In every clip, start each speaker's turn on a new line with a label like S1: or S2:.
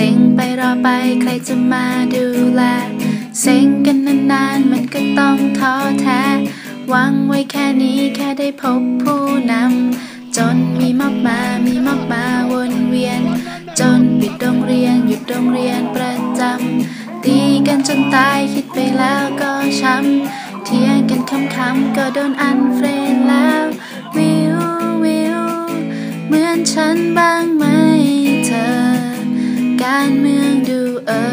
S1: เซ็งไปรอไปใครจะมาดูแล เซ็งกันนานๆ มันก็ต้องท้อแท้หวังไว้แค่นี้แค่ได้พบผู้นำ จนมีมากมา มีมากมาวนเวียน จนปิดโรงเรียนหยุดโรงเรียนประจำ ตีกันจนตายคิดไปแล้วก็ช้ำ เทียงกันคำๆก็โดนอันเฟรนแล้ว วิววิวเหมือนฉันบ้าง การเมืองดูเออ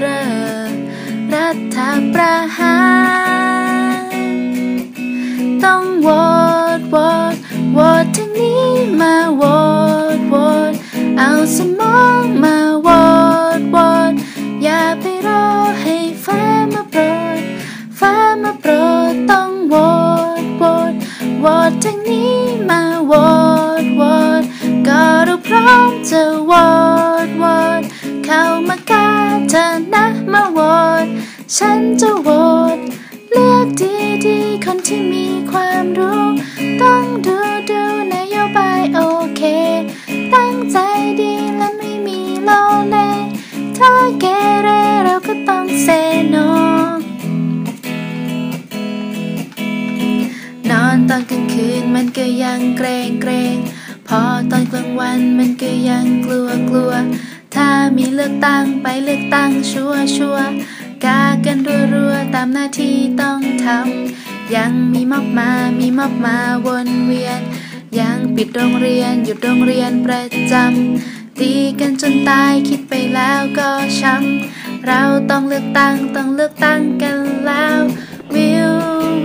S1: เรอรัฐประหารต้องโหวตโหวตโหวตทางนี้มาโหวตโหวตเอาสมองมาโหวตโหวตอย่าไปรอให้ฟ้ามาโปรดฟ้ามาโปรดต้องโหวตโหวตโหวตทางนี้มาโหวตโหวตก็เราพร้อมจะโหวต เข้ามากาเธอนะมาโหวตฉันจะโหวตเลือกดีดีๆคนที่มีความรู้ ต้องดูดูนโยบายโอเค ตั้งใจดีและไม่มีโลเลถ้าเกเรเราก็ต้องเซโนนอนตอนกลางคืนมันก็ยังเกรงเกรงพอตอนกลางวันมันก็ยังกลัวกลัว ถ้ามีเลือกตั้งไปเลือกตั้งชัวชัวร์กากันรัวรัวๆตามหน้าที่ต้องทำยังมีมอบมามีมอบมาวนเวียน ยังปิดโรงเรียนหยุดโรงเรียนประจำตีกันจนตายคิดไปแล้วก็ช้ำเราต้องเลือกตั้งต้องเลือกตั้งกันแล้ววิว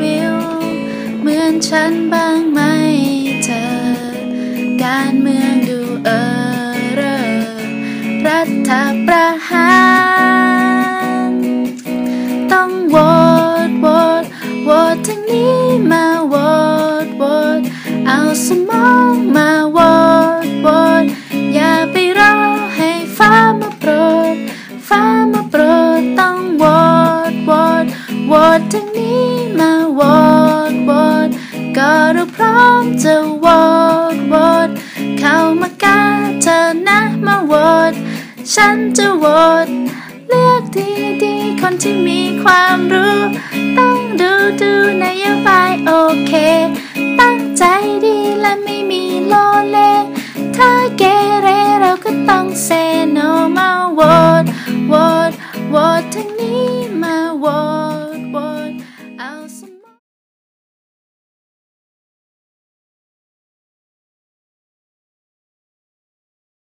S1: วิวเหมือนฉันบ้าง ฐประหาร ต้องโหวตโหวตโหวตทางนี้มาโหวตโหวตเอาสมองมาโหวตโหวตอย่าไปรอให้ฟ้ามาโปรด ฟ้ามาโปรดต้องโหวตโหวตโหวตทาง ฉันจะโหวตเลือกที่ดีคนที่มีความรู้ ต้องดูดูนโยบายโอเค ตั้งใจดีและไม่มีโลเล ถ้าเกเรเราก็ต้องเซน